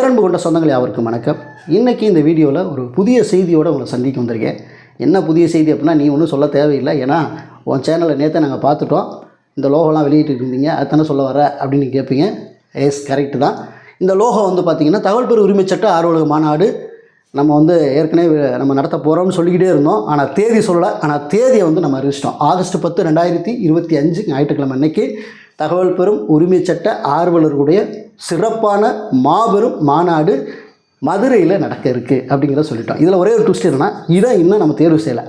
பேரன்பு கொண்ட சொந்தங்கள் யாவருக்கும் வணக்கம். இன்றைக்கி இந்த வீடியோவில் ஒரு புதிய செய்தியோடு உங்களை சந்திக்க வந்திருக்கேன். என்ன புதிய செய்தி அப்படின்னா நீ ஒன்றும் சொல்ல தேவையில்லை. ஏன்னா உன் சேனலை நேற்று நாங்கள் பார்த்துட்டோம். இந்த லோகோலாம் வெளியிட்டு இருந்தீங்க. அதுதானே சொல்ல வர அப்படின்னு கேட்பீங்க எஸ் கரெக்டு தான். இந்த லோகோ வந்து பார்த்திங்கன்னா தகவல் பெரு உரிமை சட்ட ஆர்வலக மாநாடு நம்ம வந்து ஏற்கனவே நம்ம நடத்த போகிறோம்னு சொல்லிக்கிட்டே இருந்தோம். ஆனால் தேதி சொல்லலை. ஆனால் தேதியை வந்து நம்ம அறிவிச்சிட்டோம். ஆகஸ்ட் பத்து ரெண்டாயிரத்தி இருபத்தி அஞ்சு ஞாயிற்றுக்கிழமை அன்னைக்கு தகவல் பெறும் உரிமை சட்ட ஆர்வலர்களுடைய சிறப்பான மாபெரும் மாநாடு மதுரையில் நடக்க இருக்குது அப்படிங்கிறத சொல்லிட்டோம். இதில் ஒரே ஒரு ட்விஸ்ட் என்னன்னா இதை இன்னும் நம்ம தேர்வு செய்யலை.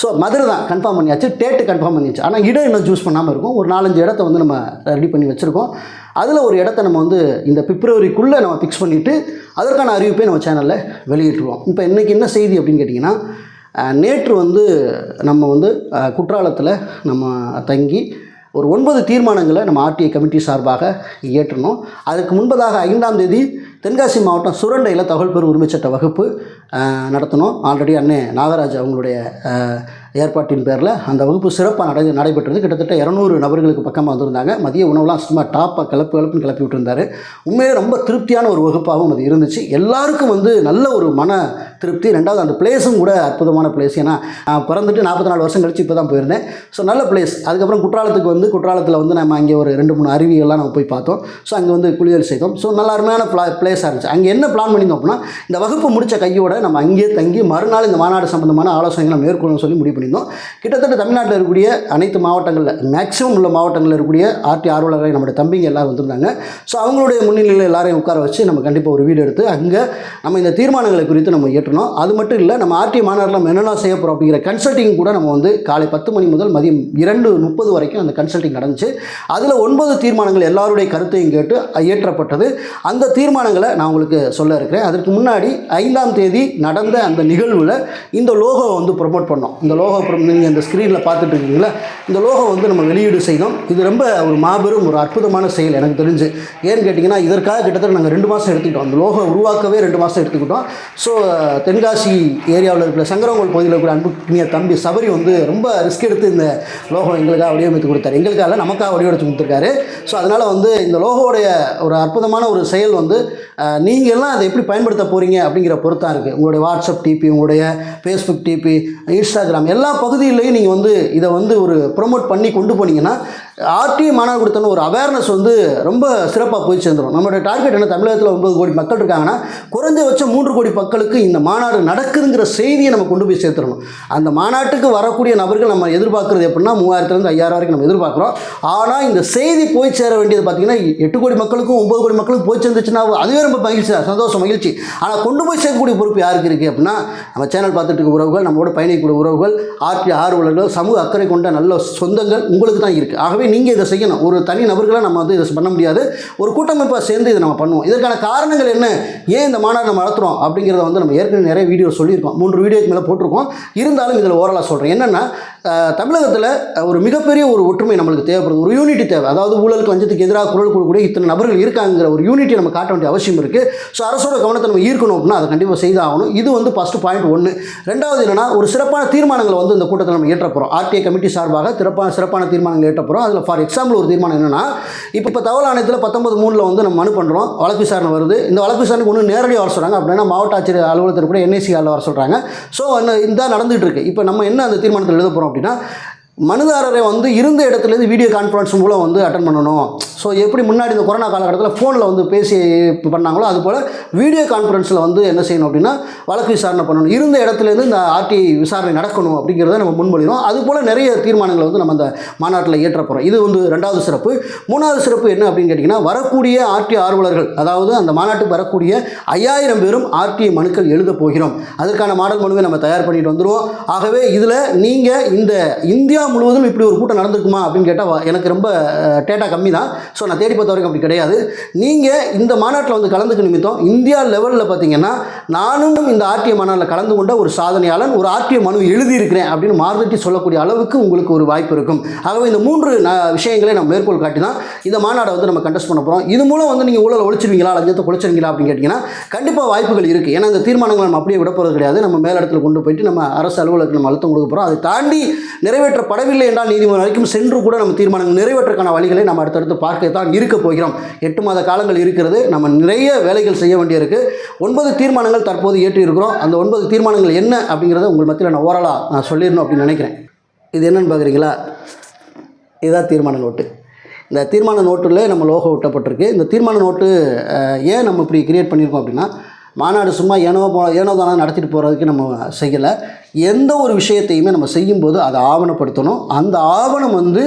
ஸோ மதுரை தான் கன்ஃபார்ம் பண்ணியாச்சு டேட்டு கன்ஃபார்ம் பண்ணியாச்சு. ஆனால் இடம் இன்னும் சூஸ் பண்ணாமல் இருக்கும். ஒரு நாலஞ்சு இடத்த வந்து நம்ம ரெடி பண்ணி வச்சுருக்கோம். அதில் ஒரு இடத்த நம்ம வந்து இந்த பிப்ரவரிக்குள்ளே நம்ம ஃபிக்ஸ் பண்ணிவிட்டு அதற்கான அறிவிப்பை நம்ம சேனலில் வெளியிட்டுருவோம் இப்போ இன்றைக்கி என்ன செய்தி அப்படின்னு கேட்டிங்கன்னா நேற்று வந்து நம்ம வந்து குற்றாலத்தில் நம்ம தங்கி ஒரு ஒன்பது தீர்மானங்களை நம்ம ஆர்டிஐ கமிட்டி சார்பாக இயற்றணும். அதுக்கு முன்பதாக ஐந்தாம் தேதி தென்காசி மாவட்டம் சுரண்டையில் தகவல் பெறும் உரிமை சட்ட வகுப்பு நடத்தணும். ஆல்ரெடி அண்ணே நாகராஜ் அவங்களுடைய ஏற்பாட்டின் பேரில் அந்த வகுப்பு சிறப்பாக நடை நடைபெற்றது கிட்டத்தட்ட இரநூறு நபர்களுக்கு பக்கமாக வந்திருந்தாங்க. மதிய உணவுலாம் சும்மா டாப்பாக கிளப்பு கிளப்புன்னு கிளப்பி விட்டுருந்தாரு. உண்மையிலே ரொம்ப திருப்தியான ஒரு வகுப்பாகவும் அது இருந்துச்சு. எல்லாருக்கும் வந்து நல்ல ஒரு மன திருப்தி. ரெண்டாவது அந்த பிளேஸும் கூட அற்புதமான பிளேஸ் ஏன்னா பிறந்துட்டு நாற்பத்தி நாலு வருஷம் கழிச்சு இப்போ தான் போயிருந்தேன். ஸோ நல்ல பிளேஸ் அதுக்கப்புறம் குற்றாலத்துக்கு வந்து குற்றாலத்தில் வந்து நம்ம அங்கே ஒரு ரெண்டு மூணு அருவிகள்லாம் நம்ம போய் பார்த்தோம். ஸோ அங்கே வந்து குளியல் செய்தோம். ஸோ நல்ல அருமையான பிளா பிளேஸாக இருந்துச்சு. அங்கே என்ன பிளான் பண்ணியிருந்தோம் அப்படின்னா இந்த வகுப்பு முடித்த கையோட நம்ம அங்கேயே தங்கி மறுநாள் இந்த மாநாடு சம்பந்தமான ஆலோசனைகளை மேற்கொள்ளணும்னு சொல்லி முடிவு பண்ணியிருந்தோம். கிட்டத்தட்ட தமிழ்நாட்டில் இருக்கக்கூடிய அனைத்து மாவட்டங்களில் மேக்ஸிமம் உள்ள மாவட்டங்களில் இருக்கக்கூடிய ஆர்டி ஆர்வலர்கள் நம்முடைய தம்பிங்க எல்லாரும் வந்திருந்தாங்க. ஸோ அவங்களுடைய முன்னிலையில் எல்லாரையும் உட்கார வச்சு நம்ம கண்டிப்பாக ஒரு வீடு எடுத்து அங்கே நம்ம இந்த தீர்மானங்களை குறித்து நம்ம ஏற்றணும் அது மட்டும் இல்லை நம்ம ஆர்டி மாநாட்டில் நம்ம என்னென்ன செய்ய போகிறோம் அப்படிங்கிற கன்சல்ட்டிங் கூட நம்ம வந்து காலை பத்து மணி முதல் மதியம் இரண்டு முப்பது வரைக்கும் அந்த கன்சல்ட்டிங் நடந்துச்சு. அதில் ஒன்பது தீர்மானங்கள் எல்லாருடைய கருத்தையும் கேட்டு இயற்றப்பட்டது அந்த தீர்மானங்களை நான் உங்களுக்கு சொல்ல இருக்கிறேன். அதற்கு முன்னாடி ஐந்தாம் தேதி நடந்த அந்த நிகழ்வில் இந்த லோகோவை வந்து ப்ரொமோட் பண்ணோம். இந்த லோகோ நீங்கள் இந்த ஸ்க்ரீனில் பார்த்துட்டு இருக்கீங்களா இந்த லோகோ வந்து நம்ம வெளியீடு செய்தோம். இது ரொம்ப ஒரு மாபெரும் ஒரு அற்புதமான செயல் எனக்கு தெரிஞ்சு. ஏன்னு கேட்டிங்கன்னா இதற்காக கிட்டத்தட்ட நாங்கள் ரெண்டு மாதம் எடுத்துக்கிட்டோம். அந்த லோகோ உருவாக்கவே ரெண்டு மாதம் எடுத்துக்கிட்டோம். ஸோ தென்காசி ஏரியாவில் இருக்கிற சங்கரங்கோல் பகுதியில் இருக்கிற அன்புக்குரிய தம்பி சபரி வந்து ரொம்ப ரிஸ்க் எடுத்து இந்த லோகோ எங்களுக்காக வடிவமைத்து கொடுத்தாரு. எங்களுக்காக இல்ல, நமக்காக வடிவமைத்து கொடுத்துருக்காரு. ஸோ அதனால் வந்து இந்த லோகோடைய ஒரு அற்புதமான ஒரு செயல் வந்து நீங்கள்லாம் எல்லாம் அதை எப்படி பயன்படுத்த போகிறீங்க அப்படிங்கிற பொறுத்தான் இருக்குது உங்களுடைய வாட்ஸ்அப் டிபி உங்களுடைய ஃபேஸ்புக் டிபி இன்ஸ்டாகிராம் எல்லா பகுதியிலையும் நீங்கள் வந்து இதை வந்து ஒரு ப்ரொமோட் பண்ணி கொண்டு போனீங்கன்னா ஆர்டிஐ மாநாடு கொடுத்தன ஒரு அவேர்னஸ் வந்து ரொம்ப சிறப்பாக போய் சேர்ந்துடும் நம்மளுடைய டார்கெட் என்ன? தமிழகத்தில் ஒன்பது கோடி மக்கள் இருக்காங்கன்னா குறைஞ்சபட்சம் மூன்று கோடி மக்களுக்கு இந்த மாநாடு நடக்குதுங்கிற செய்தியை நம்ம கொண்டு போய் சேர்த்துடணும். அந்த மாநாட்டுக்கு வரக்கூடிய நபர்கள் நம்ம எதிர்பார்க்குறது எப்படின்னா மூவாயிரத்துலேருந்து ஐயாயிரம் வரைக்கும் நம்ம எதிர்பார்க்குறோம். ஆனால் இந்த செய்தி போய் சேர வேண்டியது பார்த்தீங்கன்னா எட்டு கோடி மக்களுக்கும் ஒன்பது கோடி மக்களுக்கும் போய் சேர்ந்துச்சுன்னா அதுவே ரொம்ப மகிழ்ச்சி தான் சந்தோஷம் மகிழ்ச்சி. ஆனால் கொண்டு போய் சேர்க்கக்கூடிய பொறுப்பு யாருக்கு இருக்குது அப்படின்னா நம்ம சேனல் பார்த்துட்டு இருக்க உறவுகள் நம்மளோட பயணிக்கக்கூடிய உறவுகள் ஆர்டி ஆர்வலர்கள் சமூக அக்கறை கொண்ட நல்ல சொந்தங்கள் உங்களுக்கு தான் இருக்குது ஆகவே நீங்கள் இதை செய்யணும். ஒரு தனி நபர்களை நம்ம வந்து இதை பண்ண முடியாது. ஒரு கூட்டமைப்பாக சேர்ந்து இதை நம்ம பண்ணுவோம். இதற்கான காரணங்கள் என்ன? ஏன் இந்த மாநாடு நம்ம நடத்துகிறோம் அப்படிங்கிறத வந்து நம்ம ஏற்கனவே நிறைய வீடியோ சொல்லியிருக்கோம். மூன்று வீடியோக்கு மேலே போட்டிருக்கோம். இருந்தாலும் இதில் ஓரலாக சொல்கிறேன் என்னென்னா தமிழகத்தில் ஒரு மிகப்பெரிய ஒரு ஒற்றுமை நம்மளுக்கு தேவைப்படுது. ஒரு யூனிட்டி தேவை. அதாவது ஊழலுக்கு வஞ்சத்துக்கு எதிராக குரல் கொடுக்கக்கூடிய இத்தனை நபர்கள் இருக்காங்கிற ஒரு யூனிட்டி நம்ம காட்ட வேண்டிய அவசியம் இருக்குது ஸோ அரசோட கவனத்தை நம்ம ஈர்க்கணும் அப்படின்னா அதை கண்டிப்பாக செய்தாகணும் இது வந்து ஃபஸ்ட்டு பாயிண்ட் ஒன்று ரெண்டாவது என்னென்னா ஒரு சிறப்பான தீர்மானங்களை வந்து இந்த கூட்டத்தில் நம்ம ஏற்ற போகிறோம் ஆர்டிஐ கமிட்டி சார்பாக சிறப்பான சிறப்பான தீர்மானங்கள் ஏற்ற போகிறோம் அதில் ஃபார் எக்ஸாம்பிள் ஒரு தீர்மானம் என்னென்னா இப்போ இப்போ தகவல் ஆணையத்தில் பத்தொன்பது மூணில் வந்து நம்ம மனு பண்ணுறோம் வழக்கு விசாரணை வருது. இந்த வழக்கு விசாரணைக்கு ஒன்று நேரடியாக வர சொல்கிறாங்க அப்படின்னா மாவட்ட ஆட்சியர் அலுவலகத்தில் கூட என்ஐசி ஆளில் வர சொல்கிறாங்க ஸோ இந்த நடந்துகிட்டு இருக்கு. இப்போ நம்ம என்ன அந்த தீர்மானத்தில் எழுத போகிறோம் அப்படின்னா மனுதாரரை வந்து இருந்த இடத்துலேருந்து வீடியோ கான்ஃபரன்ஸ் மூலம் வந்து அட்டன் பண்ணணும். ஸோ எப்படி முன்னாடி இந்த கொரோனா காலகட்டத்தில் ஃபோனில் வந்து பேசி பண்ணாங்களோ அதுபோல் வீடியோ கான்ஃபரன்ஸில் வந்து என்ன செய்யணும் அப்படின்னா வழக்கு விசாரணை பண்ணணும். இருந்த இடத்துலேருந்து இந்த ஆர்டி விசாரணை நடக்கணும் அப்படிங்கிறத நம்ம முன்மொழிகிறோம் அதுபோல் நிறைய தீர்மானங்களை வந்து நம்ம அந்த மாநாட்டில் இயற்ற போகிறோம் இது வந்து ரெண்டாவது சிறப்பு. மூணாவது சிறப்பு என்ன அப்படின்னு கேட்டிங்கன்னா வரக்கூடிய ஆர்டி ஆர்வலர்கள் அதாவது அந்த மாநாட்டுக்கு வரக்கூடிய ஐயாயிரம் பேரும் ஆர்டி மனுக்கள் எழுத போகிறோம். அதற்கான மாடல் மனுவை நம்ம தயார் பண்ணிட்டு வந்துடுவோம் ஆகவே இதில் நீங்கள் இந்த இந்தியா முழுவதும் இப்படி ஒரு கூட்டம் நடந்திருக்குமா அப்படின்னு கேட்டால் எனக்கு ரொம்ப டேட்டா கம்மி தான் ஸோ நான் தேடி பார்த்த வரைக்கும் அப்படி கிடையாது. நீங்கள் இந்த மாநாட்டில் வந்து கலந்துக்க நிமித்தம் இந்தியா லெவலில் பார்த்தீங்கன்னா நானும் இந்த ஆர்டிஐ மாநாட்டில் கலந்து கொண்ட ஒரு சாதனையாளன் ஒரு ஆர்டிஐ மனு எழுதியிருக்கிறேன் அப்படின்னு மார்வெட்டி சொல்லக்கூடிய அளவுக்கு உங்களுக்கு ஒரு வாய்ப்பு இருக்கும். ஆகவே இந்த மூன்று விஷயங்களை நம்ம மேற்கோள் காட்டி தான் இந்த மாநாடை வந்து நம்ம கண்டஸ்ட் பண்ண போகிறோம் இது மூலம் வந்து நீங்கள் ஊழல் ஒழிச்சிருவீங்களா? லஞ்சத்தை ஒழிச்சிருவீங்களா அப்படின்னு கேட்டிங்கன்னா கண்டிப்பாக வாய்ப்புகள் இருக்குது ஏன்னா இந்த தீர்மானங்களை நம்ம அப்படியே விட போகிறது கிடையாது. நம்ம மேலிடத்தில் கொண்டு போயிட்டு நம்ம அரசு அலுவலகத்தில் நம்ம அழுத்தம் கொடுக்க போகிறோம் அதை தாண்டி நிறைவேற்றப்படவில்லை என்றால் நீதிமன்றம் வரைக்கும் சென்று கூட நம்ம தீர்மானங்கள் நிறைவேற்றக்கான வழிகளை நம்ம அடுத்தடுத்து பார்க்க நாட்கள் தான் இருக்க போகிறோம். எட்டு மாத காலங்கள் இருக்கிறது. நம்ம நிறைய வேலைகள் செய்ய வேண்டியிருக்கு. ஒன்பது தீர்மானங்கள் தற்போது ஏற்றி இருக்கிறோம் அந்த ஒன்பது தீர்மானங்கள் என்ன அப்படிங்கிறத உங்கள் மத்தியில் நான் ஓரலாக நான் சொல்லிடணும் அப்படின்னு நினைக்கிறேன். இது என்னன்னு பார்க்குறீங்களா? இதுதான் தீர்மான நோட்டு. இந்த தீர்மான நோட்டில் நம்ம லோகோ ஒட்டப்பட்டிருக்கு. இந்த தீர்மான நோட்டு ஏன் நம்ம இப்படி கிரியேட் பண்ணியிருக்கோம் அப்படின்னா மாநாடு சும்மா ஏனோ போ ஏனோ தானோ நடத்திட்டு போகிறதுக்கு நம்ம செய்யலை. எந்த ஒரு விஷயத்தையுமே நம்ம செய்யும்போது அதை ஆவணப்படுத்தணும். அந்த ஆவணம் வந்து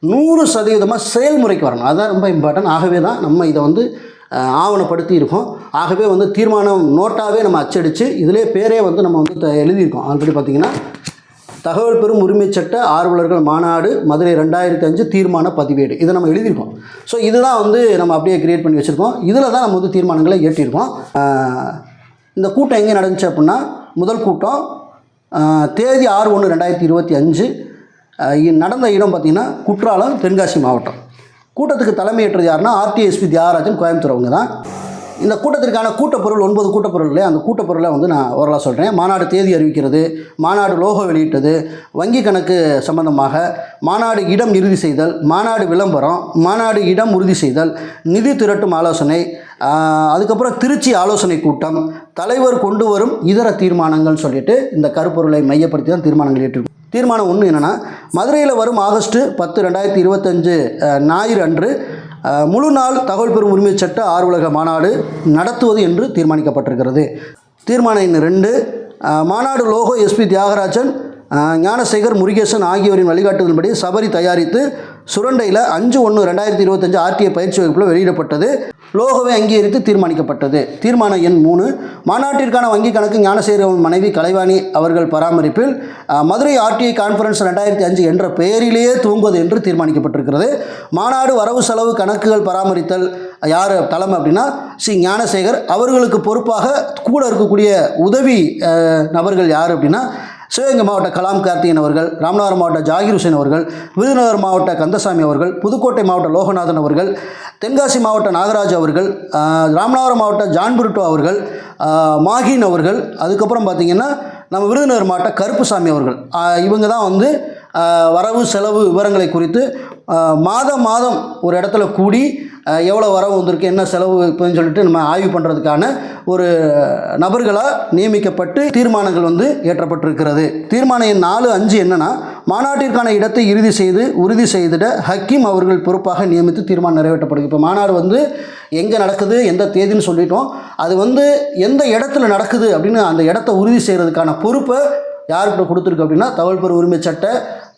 நூறு சதவீதமாக செயல்முறைக்கு வரணும். அதுதான் ரொம்ப இம்பார்ட்டன்ட் ஆகவே தான் நம்ம இதை வந்து ஆவணப்படுத்தி இருக்கோம். ஆகவே வந்து தீர்மானம் நோட்டாகவே நம்ம அச்சடித்து இதிலே பேரே வந்து நம்ம வந்து த- எழுதியிருக்கோம். ஆல்ரெடி பார்த்திங்கன்னா தகவல் பெறும் உரிமை சட்ட ஆர்வலர்கள் மாநாடு மதுரை ரெண்டாயிரத்தி அஞ்சு தீர்மான பதிவேடு. இதை நம்ம எழுதியிருக்கோம். ஸோ இதுதான் வந்து நம்ம அப்படியே கிரியேட் பண்ணி வச்சுருக்கோம். இதில் தான் நம்ம வந்து தீர்மானங்களை ஏற்றியிருக்கோம் இந்த கூட்டம் எங்கே நடந்துச்சு அப்படின்னா முதல் கூட்டம் தேதி ஆறு ஒன்று ரெண்டாயிரத்தி இருபத்தி அஞ்சு நடந்த இடம் பார்த்திங்கன்னா குற்றாலம் தென்காசி மாவட்டம். கூட்டத்துக்கு தலைமையேற்றது யாருன்னா ஆர்டிஎஸ்பி தியாகராஜன் கோயம்புத்தூர் அவங்க தான். இந்த கூட்டத்திற்கான கூட்டப்பொருள் ஒன்பது கூட்டப்பொருளே அந்த கூட்டப்பொருளை வந்து நான் ஓரளவு சொல்கிறேன் மாநாடு தேதி அறிவிக்கிறது மாநாடு லோகோ வெளியிட்டது வங்கி கணக்கு சம்பந்தமாக மாநாடு இடம் இறுதி செய்தல் மாநாடு விளம்பரம் மாநாடு இடம் உறுதி செய்தல் நிதி திரட்டும் ஆலோசனை அதுக்கப்புறம் திருச்சி ஆலோசனை கூட்டம் தலைவர் கொண்டு வரும் இதர தீர்மானங்கள் சொல்லிட்டு இந்த கருப்பொருளை மையப்படுத்தி தான் தீர்மானங்கள் ஏற்றிருக்கும். தீர்மானம் ஒன்று என்னென்னா மதுரையில் வரும் ஆகஸ்ட்டு பத்து ரெண்டாயிரத்தி இருபத்தஞ்சு ஞாயிறு அன்று முழு நாள் தகவல் பெறும் உரிமை சட்ட ஆர்வலக மாநாடு நடத்துவது என்று தீர்மானிக்கப்பட்டிருக்கிறது. தீர்மானம் எண் ரெண்டு மாநாடு லோகோ எஸ்பி தியாகராஜன் ஞானசேகர் முருகேசன் ஆகியோரின் வழிகாட்டுதல்படி சபரி தயாரித்து சுரண்டையில் அஞ்சு ஒன்று ரெண்டாயிரத்தி இருபத்தஞ்சு ஆர்டிஏ பயிற்சி வகுப்பில் வெளியிடப்பட்டது. லோகோவை அங்கீகரித்து தீர்மானிக்கப்பட்டது. தீர்மானம் எண் மூணு. மாநாட்டிற்கான வங்கி கணக்கு ஞானசேகரவன் மனைவி கலைவாணி அவர்கள் பராமரிப்பில் மதுரை ஆர்டிஐ கான்ஃபரன்ஸ் ரெண்டாயிரத்தி அஞ்சு என்ற பெயரிலேயே துவங்குவது என்று தீர்மானிக்கப்பட்டிருக்கிறது. மாநாடு வரவு செலவு கணக்குகள் பராமரித்தல் யார் தலைமை அப்படின்னா ஸ்ரீ ஞானசேகர். அவர்களுக்கு பொறுப்பாக கூட இருக்கக்கூடிய உதவி நபர்கள் யார் அப்படின்னா சிவகங்கை மாவட்ட கலாம் கார்த்திகன் அவர்கள் ராமநாதபுரம் மாவட்ட ஜாகிர் ஹுசேன் அவர்கள் விருதுநகர் மாவட்ட கந்தசாமி அவர்கள் புதுக்கோட்டை மாவட்ட லோகநாதன் அவர்கள் தென்காசி மாவட்ட நாகராஜ் அவர்கள் ராமநாதபுரம் மாவட்ட ஜான் புருட்டோ அவர்கள் மாகின் மாஹின் அவர்கள் அதுக்கப்புறம் பார்த்திங்கன்னா நம்ம விருதுநகர் மாவட்ட கருப்புசாமி அவர்கள். இவங்க தான் வந்து வரவு செலவு விவரங்களை குறித்து மாதம் மாதம் ஒரு இடத்துல கூடி எவ்வளோ வரவு வந்திருக்கு என்ன செலவு இப்போன்னு சொல்லிட்டு நம்ம ஆய்வு பண்ணுறதுக்கான ஒரு நபர்களாக நியமிக்கப்பட்டு தீர்மானங்கள் வந்து ஏற்றப்பட்டிருக்கிறது தீர்மானம் எண் நாலு அஞ்சு என்னென்னா மாநாட்டிற்கான இடத்தை இறுதி செய்து உறுதி செய்திட ஹக்கீம் அவர்கள் பொறுப்பாக நியமித்து தீர்மானம் நிறைவேற்றப்படுது. இப்போ மாநாடு வந்து எங்கே நடக்குது எந்த தேதின்னு சொல்லிட்டோம். அது வந்து எந்த இடத்துல நடக்குது அப்படின்னு அந்த இடத்த உறுதி செய்கிறதுக்கான பொறுப்பை யார்கிட்ட கொடுத்துருக்கு அப்படின்னா தகவல் பெறு உரிமை சட்ட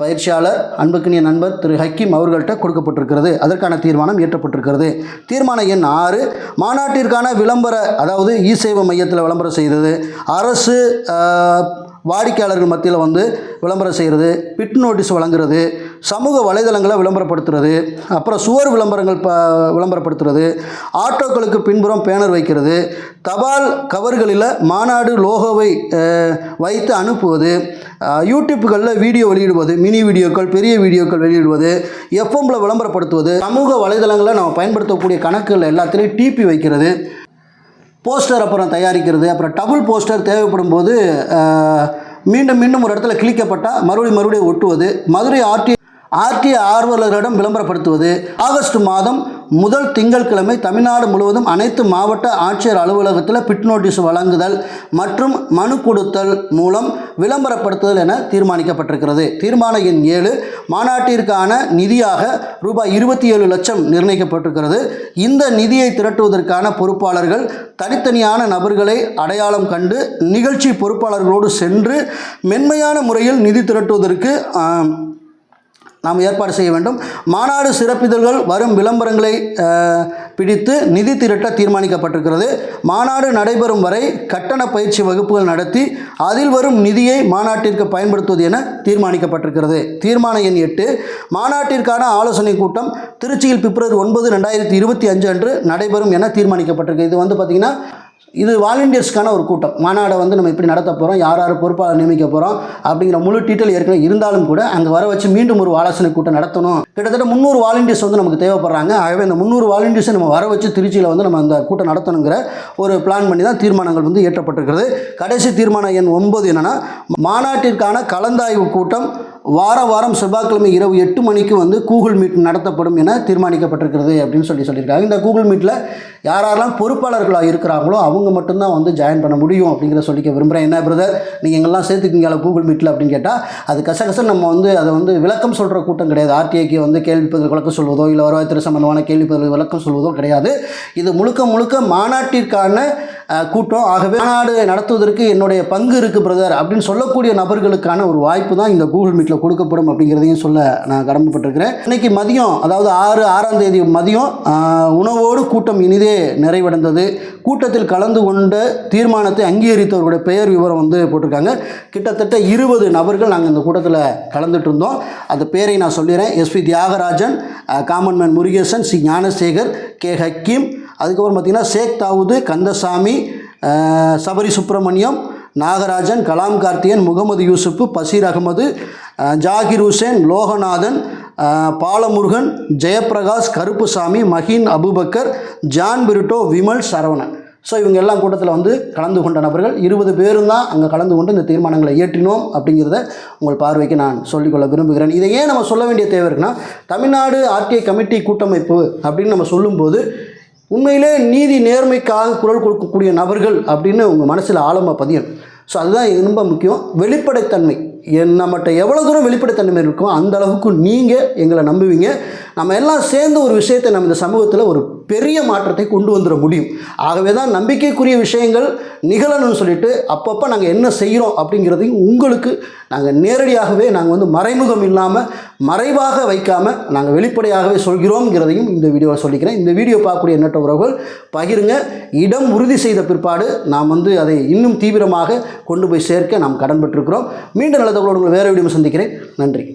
பயிற்சியாளர் அன்புக்கினிய நண்பர் திரு ஹக்கீம் அவர்கள்ட்ட கொடுக்கப்பட்டிருக்கிறது. அதற்கான தீர்மானம் இயற்றப்பட்டிருக்கிறது. தீர்மானம் எண் ஆறு மாநாட்டிற்கான விளம்பர அதாவது இ சேவை மையத்தில் விளம்பரம் செய்தது. அரசு வாடிக்கையாளர்கள் மத்தியில் வந்து விளம்பரம் செய்கிறது பிட் நோட்டீஸ் வழங்குறது. சமூக வலைதளங்களை விளம்பரப்படுத்துறது அப்புறம் சுவர் விளம்பரங்கள் ப விளம்பரப்படுத்துறது ஆட்டோக்களுக்கு பின்புறம் பேனர் வைக்கிறது தபால் கவர்களில் மாநாடு லோகோவை வைத்து அனுப்புவது யூடியூப்புகளில் வீடியோ வெளியிடுவது மினி வீடியோக்கள் பெரிய வீடியோக்கள் வெளியிடுவது எஃப்எம்மில் விளம்பரப்படுத்துவது சமூக வலைதளங்களை நம்ம பயன்படுத்தக்கூடிய கணக்குகள் எல்லாத்துலேயும் டிபி வைக்கிறது போஸ்டர் அப்புறம் தயாரிக்கிறது அப்புறம் டபுள் போஸ்டர் தேவைப்படும் போது மீண்டும் மீண்டும் ஒரு இடத்துல கிளிக்கப்பட்டால் மறுபடியும் மறுபடியும் ஒட்டுவது மதுரை ஆர்டி ஆர்டி ஆர்வலர்களிடம் விளம்பரப்படுத்துவது. ஆகஸ்ட் மாதம் முதல் திங்கட்கிழமை தமிழ்நாடு முழுவதும் அனைத்து மாவட்ட ஆட்சியர் அலுவலகத்தில் பிட் நோட்டீஸ் வழங்குதல் மற்றும் மனு கொடுத்தல் மூலம் விளம்பரப்படுத்துதல் என தீர்மானிக்கப்பட்டிருக்கிறது. தீர்மான எண் ஏழு மாநாட்டிற்கான நிதியாக ரூபாய் இருபத்தி ஏழு லட்சம் நிர்ணயிக்கப்பட்டிருக்கிறது. இந்த நிதியை திரட்டுவதற்கான பொறுப்பாளர்கள் தனித்தனியான நபர்களை அடையாளம் கண்டு நிகழ்ச்சி பொறுப்பாளர்களோடு சென்று மென்மையான முறையில் நிதி திரட்டுவதற்கு நாம் ஏற்பாடு செய்ய வேண்டும். மாநாடு சிறப்பிதழ்கள் வரும் விளம்பரங்களை பிடித்து நிதி திரட்ட தீர்மானிக்கப்பட்டிருக்கிறது. மாநாடு நடைபெறும் வரை கட்டண பயிற்சி வகுப்புகள் நடத்தி அதில் வரும் நிதியை மாநாட்டிற்கு பயன்படுத்துவது என தீர்மானிக்கப்பட்டிருக்கிறது. தீர்மான எண் எட்டு மாநாட்டிற்கான ஆலோசனை கூட்டம் திருச்சியில் பிப்ரவரி ஒன்பது ரெண்டாயிரத்தி இருபத்தி அஞ்சு அன்று நடைபெறும் என தீர்மானிக்கப்பட்டிருக்கு. இது வந்து பார்த்திங்கன்னா இது வாலண்டியர்ஸ்க்கான ஒரு கூட்டம். மாநாடை வந்து நம்ம இப்படி நடத்த போகிறோம் யார் யார் பொறுப்பாக நியமிக்க போகிறோம் அப்படிங்கிற முழு டீட்டெயில் ஏற்கனவே இருந்தாலும் கூட அங்கே வர வச்சு மீண்டும் ஒரு ஆலோசனை கூட்டம் நடத்தணும். கிட்டத்தட்ட முந்நூறு வாலண்டியர்ஸ் வந்து நமக்கு தேவைப்படுறாங்க. ஆகவே இந்த முந்நூறு வாலண்டியர்ஸை நம்ம வர வச்சு திருச்சியில் வந்து நம்ம அந்த கூட்டம் நடத்தணுங்கிற ஒரு பிளான் பண்ணி தான் தீர்மானங்கள் வந்து ஏற்றப்பட்டிருக்கிறது கடைசி தீர்மானம் எண் ஒன்பது என்னென்னா மாநாட்டிற்கான கலந்தாய்வு கூட்டம் வார வாரம் செவ்வாய்க்கிழமை இரவு எட்டு மணிக்கு வந்து கூகுள் மீட் நடத்தப்படும் என தீர்மானிக்கப்பட்டிருக்கிறது அப்படின்னு சொல்லி சொல்லியிருக்காங்க. இந்த கூகுள் மீட்டில் யார் யாரெல்லாம் பொறுப்பாளர்களாக இருக்கிறாங்களோ அவங்க மட்டும்தான் வந்து ஜாயின் பண்ண முடியும் அப்படிங்கிறத சொல்லிக்க விரும்புகிறேன் என்ன பிரதர்? நீங்கள் எங்கெல்லாம் சேர்த்துக்கிங்களா கூகுள் மீட்டில் அப்படின்னு கேட்டால் அது கசகச நம்ம வந்து அதை வந்து விளக்கம் சொல்கிற கூட்டம் கிடையாது. ஆர்டிஐக்கு வந்து கேள்வி பதில் விளக்கம் சொல்வதோ இல்லை வருவாய்த்துறை சம்பந்தமான கேள்வி பதில் விளக்கம் சொல்வதோ கிடையாது. இது முழுக்க முழுக்க மாநாட்டிற்கான கூட்டம். ஆகவே மாநாடு நடத்துவதற்கு என்னுடைய பங்கு இருக்குது பிரதர் அப்படின்னு சொல்லக்கூடிய நபர்களுக்கான ஒரு வாய்ப்பு தான் இந்த கூகுள் மீட்டில் கொடுக்கப்படும் அப்படிங்கிறதையும் சொல்ல நான் கடமைப்பட்டிருக்கிறேன். இன்றைக்கி மதியம் அதாவது ஆறு ஆறாம் தேதி மதியம் உணவோடு கூட்டம் இனிதே நிறைவடைந்தது. கூட்டத்தில் கலந்து கொண்ட தீர்மானத்தை அங்கீகரித்தவர்களுடைய பெயர் விவரம் வந்து போட்டிருக்காங்க. கிட்டத்தட்ட இருபது நபர்கள் நாங்கள் இந்த கூட்டத்தில் கலந்துட்டு இருந்தோம். அந்த பேரை நான் சொல்லிடுறேன். SP Thiyagarajan common man common man Murugesan C Gnanasekar K Hakeem அதுக்கப்புறம் பார்த்திங்கன்னா ஷேக் தாவூது கந்தசாமி சபரி சுப்பிரமணியம் நாகராஜன் கலாம் கார்த்தியன் முகமது யூசுப்பு பசீர் அகமது ஜாகிர் ஹுசேன் லோகநாதன் பாலமுருகன் ஜெயப்பிரகாஷ் கருப்புசாமி மகின் அபுபக்கர் ஜான் பிரிட்டோ விமல் சரவணன். ஸோ இவங்க எல்லாம் கூட்டத்தில் வந்து கலந்து கொண்ட நபர்கள். இருபது பேரும் தான் அங்கே கலந்து கொண்டு இந்த தீர்மானங்களை இயற்றினோம் அப்படிங்கிறத உங்கள் பார்வைக்கு நான் சொல்லிக்கொள்ள விரும்புகிறேன். இதை ஏன் நம்ம சொல்ல வேண்டிய தேவை இருக்குன்னா தமிழ்நாடு ஆர்டிஐ கமிட்டி கூட்டமைப்பு அப்படின்னு நம்ம சொல்லும்போது உண்மையிலே நீதி நேர்மைக்காக குரல் கொடுக்கக்கூடிய நபர்கள் அப்படின்னு உங்கள் மனசில் ஆழமாக பதியணும். ஸோ அதுதான் ரொம்ப முக்கியம். வெளிப்படைத்தன்மை. என் நம்மகிட்ட எவ்வளோ தூரம் வெளிப்படைத்தன்மை இருக்கோ அந்த அளவுக்கு நீங்கள் எங்களை நம்புவீங்க. நம்ம எல்லாம் சேர்ந்து ஒரு விஷயத்தை நம்ம இந்த சமூகத்தில் ஒரு பெரிய மாற்றத்தை கொண்டு வந்துட முடியும். ஆகவே தான் நம்பிக்கைக்குரிய விஷயங்கள் நிகழணும்னு சொல்லிட்டு அப்பப்போ நாங்கள் என்ன செய்கிறோம் அப்படிங்கிறதையும் உங்களுக்கு நாங்கள் நேரடியாகவே நாங்கள் வந்து மறைமுகம் இல்லாமல் மறைவாக வைக்காமல் நாங்கள் வெளிப்படையாகவே சொல்கிறோம்ங்கிறதையும் இந்த வீடியோவில் சொல்லிக்கிறேன். இந்த வீடியோ பார்க்கக்கூடிய எண்ணற்ற உறவுகள் பகிருங்க. இடம் உறுதி செய்த பிற்பாடு நாம் வந்து அதை இன்னும் தீவிரமாக கொண்டு போய் சேர்க்க நாம் கடன்பட்டிருக்கிறோம் மீண்டும் நல்ல தகவலோடு வேறு வீடியோ சந்திக்கிறேன். நன்றி.